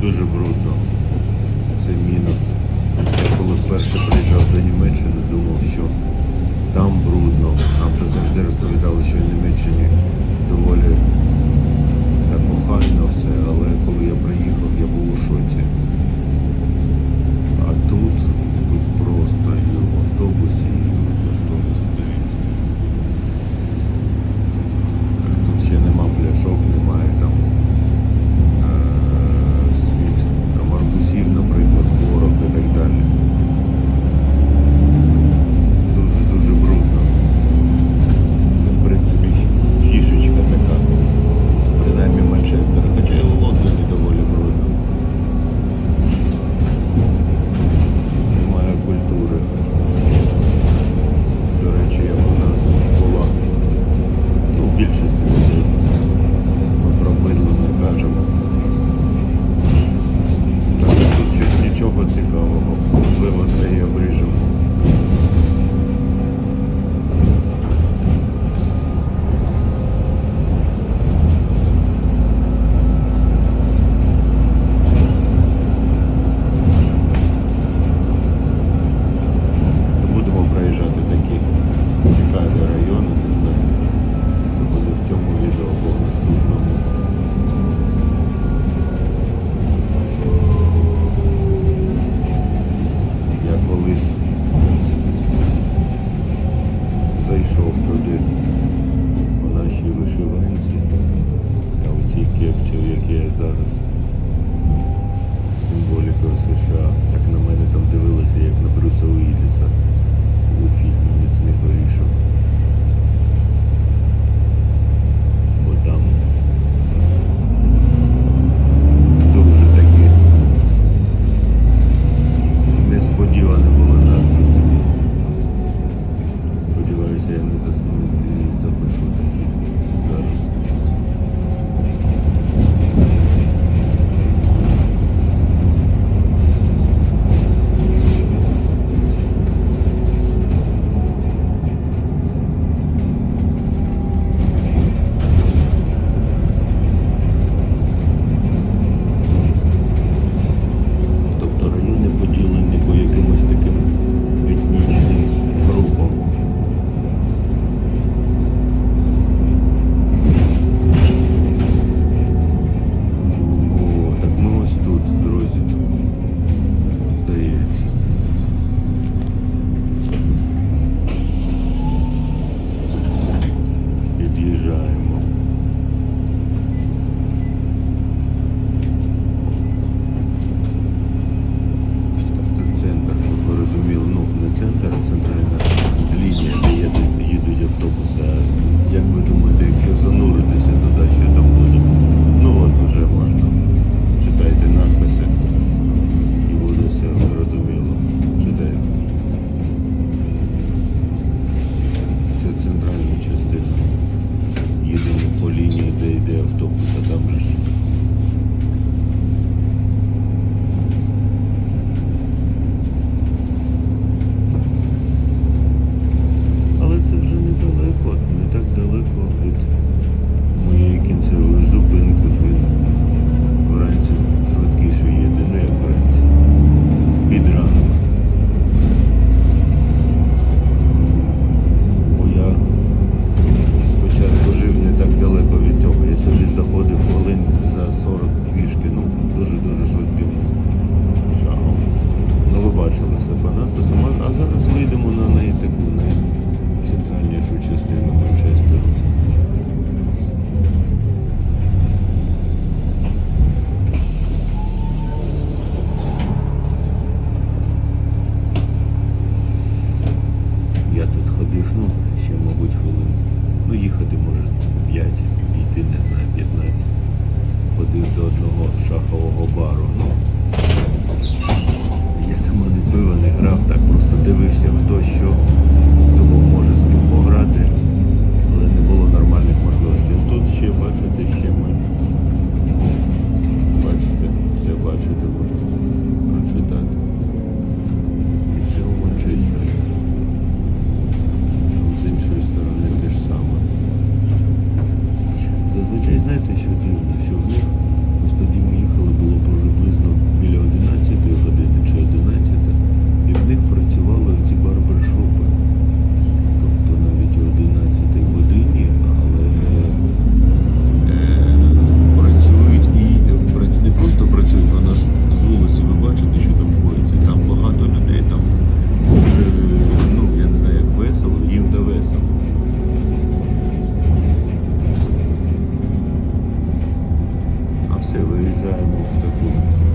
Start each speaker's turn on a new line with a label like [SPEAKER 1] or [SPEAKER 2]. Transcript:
[SPEAKER 1] дуже брудно. Це мінус. Я коли вперше приїжджав до Німеччини, думав, що там брудно. Нам завжди розповідали, що в Німеччині доволі. YouTube. Виїжджаємо в